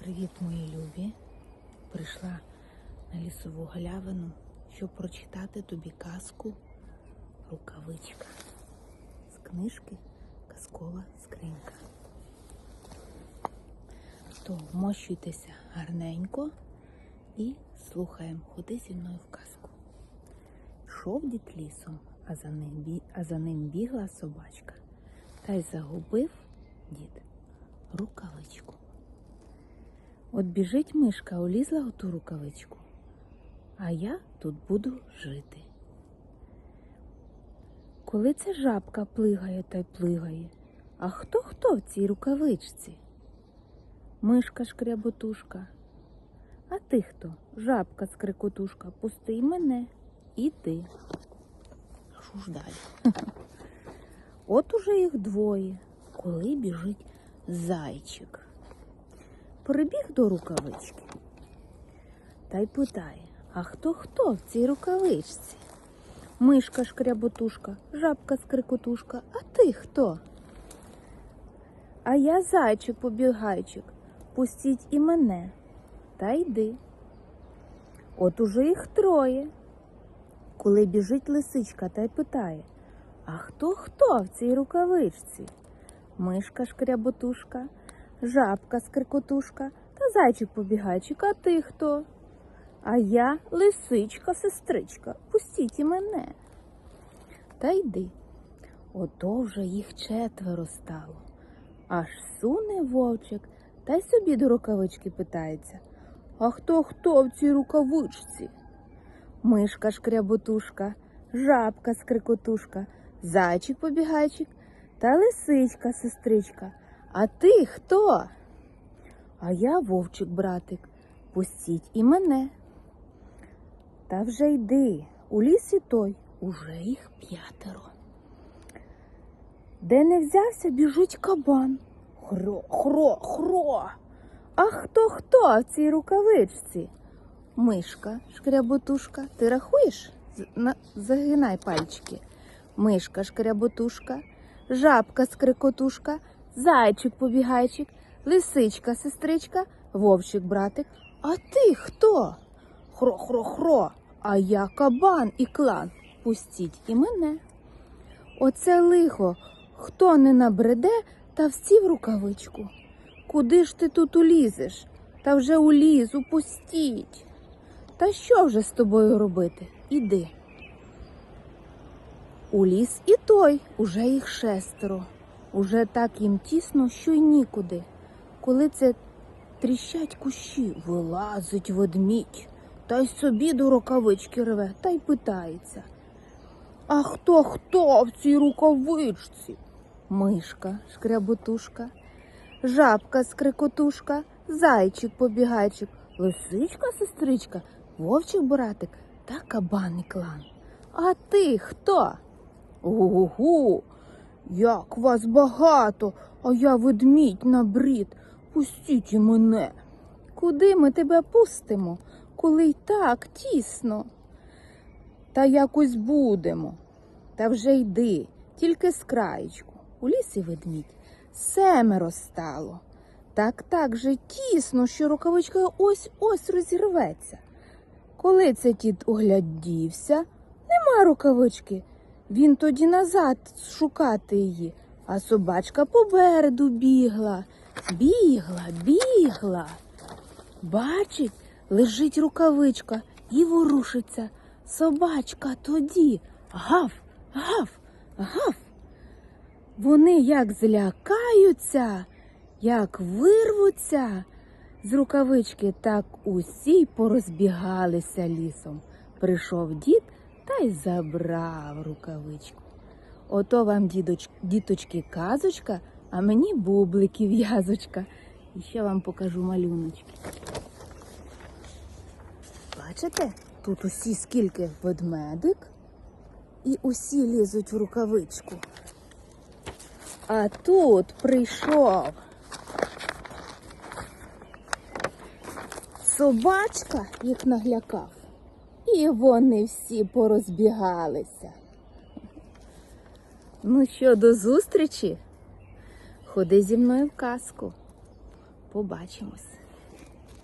Привіт, мої любі. Прийшла на лісову галявину, щоб прочитати тобі казку Рукавичка з книжки Казкова скринька. То вмощуйтеся гарненько і слухаємо. Ходи зі мною в казку. Йшов дід лісом, а за ним, а за ним бігла собачка. Та й загубив дід рукавичку. От біжить мишка, улізла у ту рукавичку, а я тут буду жити. Коли ця жабка плигає та й плигає, а хто хто в цій рукавичці? Мишка шкряботушка. А ти хто? Жабка скрикотушка, пусти мене і ти. Що ж далі? От уже їх двоє, коли біжить зайчик прибіг до рукавички та й питає, а хто хто в цій рукавичці? Мишка шкряботушка, жабка скрикотушка, а ти хто? А я зайчик побігайчик, пустіть і мене, та йди. От уже їх троє. Коли біжить лисичка та й питає, а хто хто в цій рукавичці? Мишка шкряботушка, жабка скрикотушка та зайчик побігайчик, а ти хто? А я лисичка, сестричка, пустіть і мене. Та йди. Ото вже їх четверо стало. Аж суне вовчик та й собі до рукавички питається. А хто хто в цій рукавичці? Мишка шкряботушка, жабка скрикотушка, зайчик побігайчик та лисичка сестричка. А ти хто? А я вовчик, братик, пустіть і мене. Та вже йди, у лісі той уже їх п'ятеро. Де не взявся, біжить кабан. Хро, хро, хро. А хто хто в цій рукавичці? Мишка, шкряботушка, ти рахуєш? Загинай пальчики. Мишка, шкряботушка, жабка, скрикотушка, зайчик побігайчик, лисичка, сестричка, вовчик, братик. А ти хто? Хро-хро-хро, а я кабан і клан. Пустіть і мене. Оце лихо, хто не набреде, та всі в рукавичку. Куди ж ти тут улізеш? Та вже уліз, упустіть. Та що вже з тобою робити? Іди. Уліз і той, уже їх шестеро. Уже так їм тісно, що й нікуди. Коли це тріщать кущі, вилазить ведмідь, та й собі до рукавички рве, та й питається. А хто хто в цій рукавичці? Мишка, шкряботушка, жабка скрикотушка, зайчик побігайчик, лисичка сестричка, вовчик братик та кабан і клан. А ти хто? Гу-гу-гу, як вас багато, а я ведмідь на брід. Пустіть і мене. Куди ми тебе пустимо, коли й так тісно? Та якось будемо. Та вже йди, тільки з краєчку. У лісі ведмідь семеро стало. Так так же тісно, що рукавичка ось ось розірветься. Коли це дід оглядівся, нема рукавички. Він тоді назад шукати її, а собачка попереду бігла, бігла, бігла. Бачить, лежить рукавичка і ворушиться. Собачка тоді гав, гав, гав. Вони як злякаються, як вирвуться з рукавички, так усі порозбігалися лісом. Прийшов дід та й забрав рукавичку. Ото вам, дідоч, діточки, казочка, а мені бублики в'язочка. І ще вам покажу малюночки. Бачите, тут усі скільки ведмедик, і усі лізуть в рукавичку. А тут прийшов собачка їх наглякав. І вони всі порозбігалися. Ну що, до зустрічі? Ходи зі мною в казку. Побачимось.